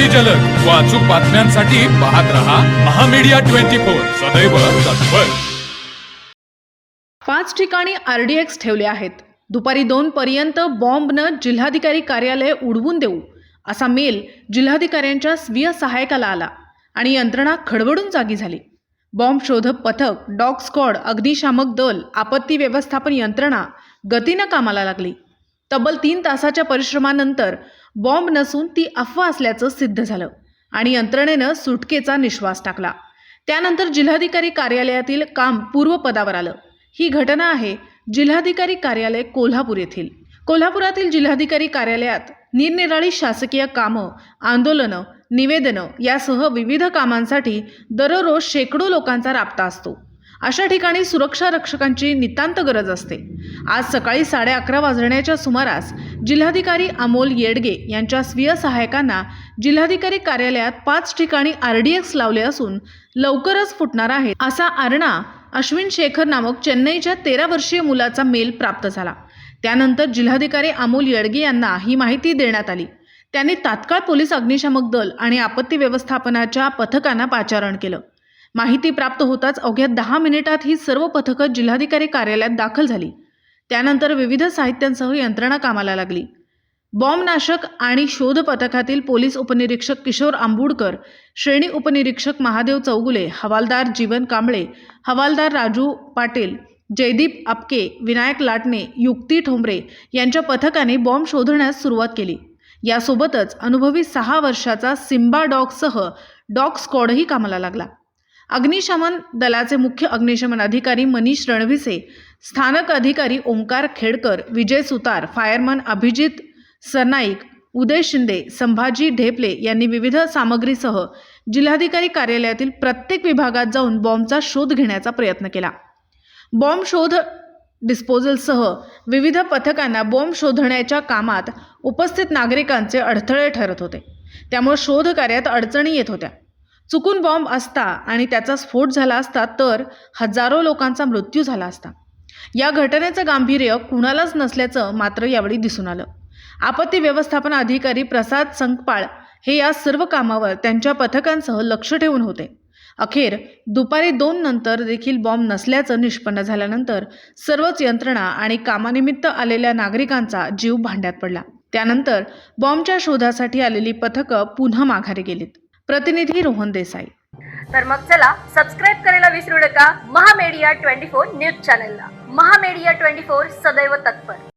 अगदी जलद. व अचूक बातम्यांसाठी पाहत रहा महामीडिया ट्वेंटी फोर. सदैव तत्पर. पाच ठिकाणी आरडीएक्स ठेवले आहेत. दुपारी दोन पर्यंत बॉम्बनं जिल्हाधिकारी कार्यालय उडवून देऊ असा मेल जिल्हाधिकाऱ्यांच्या स्वीय सहायकाला आला आणि यंत्रणा खडबडून जागी झाली. बॉम्ब शोधक पथक डॉग स्क्वॉड अग्निशामक दल आपत्ती व्यवस्थापन यंत्रणा गतीनं कामाला लागली. तब्बल तीन तासाच्या परिश्रमानंतर बॉम्ब नसून ती अफवा असल्याचं सिद्ध झालं आणि यंत्रणेनं सुटकेचा निश्वास टाकला. त्यानंतर जिल्हाधिकारी कार्यालयातील काम पूर्वपदावर आलं. ही घटना आहे जिल्हाधिकारी कार्यालय कोल्हापूर येथील. कोल्हापुरातील जिल्हाधिकारी कार्यालयात निरनिराळी शासकीय कामं आंदोलनं निवेदनं यासह विविध कामांसाठी दररोज शेकडो लोकांचा राबता असतो. अशा ठिकाणी सुरक्षा रक्षकांची नितांत गरज असते. आज सकाळी साडे अकरा वाजण्याच्या सुमारास जिल्हाधिकारी अमोल येडगे यांच्या स्वीय सहायकांना जिल्हाधिकारी कार्यालयात पाच ठिकाणी आर डी एक्स लावले असून लवकरच फुटणार आहे असा आरणा अश्विन शेखर नामक चेन्नईच्या तेरा वर्षीय मुलाचा मेल प्राप्त झाला. त्यानंतर जिल्हाधिकारी अमोल येडगे यांना ही माहिती देण्यात आली. त्यांनी तात्काळ पोलीस अग्निशामक दल आणि आपत्ती व्यवस्थापनाच्या पथकांना पाचारण केलं. माहिती प्राप्त होताच अवघ्या दहा मिनिटात ही सर्व पथकं जिल्हाधिकारी कार्यालयात दाखल झाली. त्यानंतर विविध साहित्यांसह यंत्रणा कामाला लागली. बॉम्बनाशक आणि शोध पथकातील पोलीस उपनिरीक्षक किशोर आंबुडकर श्रेणी उपनिरीक्षक महादेव चौगुले हवालदार जीवन कांबळे हवालदार राजू पाटील जयदीप आपके विनायक लाटणे युक्ती ठोंबरे यांच्या पथकाने बॉम्ब शोधण्यास सुरुवात केली. यासोबतच अनुभवी सहा वर्षाचा सिम्बा डॉगसह डॉग स्क्वॉडही कामाला लागला. अग्निशमन दलाचे मुख्य अग्निशमन अधिकारी मनीष रणविसे स्थानक अधिकारी ओंकार खेडकर विजय सुतार फायरमन अभिजित सरनाईक उदय शिंदे संभाजी ढेपले यांनी विविध सामग्रीसह जिल्हाधिकारी कार्यालयातील प्रत्येक विभागात जाऊन बॉम्बचा शोध घेण्याचा प्रयत्न केला. बॉम्ब शोध डिस्पोजलसह विविध पथकांना बॉम्ब शोधण्याच्या कामात उपस्थित नागरिकांचे अडथळे ठरत होते. त्यामुळे शोध कार्यात अडचणी येत होत्या. चुकून बॉम्ब असता आणि त्याचा स्फोट झाला असता तर हजारो लोकांचा मृत्यू झाला असता. या घटनेचं गांभीर्य कुणालाच नसल्याचं मात्र यावेळी दिसून आलं. आपत्ती व्यवस्थापन अधिकारी प्रसाद संकपाळ हे या सर्व कामावर त्यांच्या पथकांसह लक्ष ठेवून होते. अखेर दुपारी दोन नंतर देखील बॉम्ब नसल्याचं निष्पन्न झाल्यानंतर सर्वच यंत्रणा आणि कामानिमित्त आलेल्या नागरिकांचा जीव भांड्यात पडला. त्यानंतर बॉम्बच्या शोधासाठी आलेली पथकं पुन्हा माघारी गेलीत. प्रतिनिधी रोहन देसाई. तर मग चला सबस्क्राईब करायला विसरू नका. महामेडिया ट्वेंटी फोर न्यूज चॅनलला महामेडिया ट्वेंटी फोर सदैव तत्पर.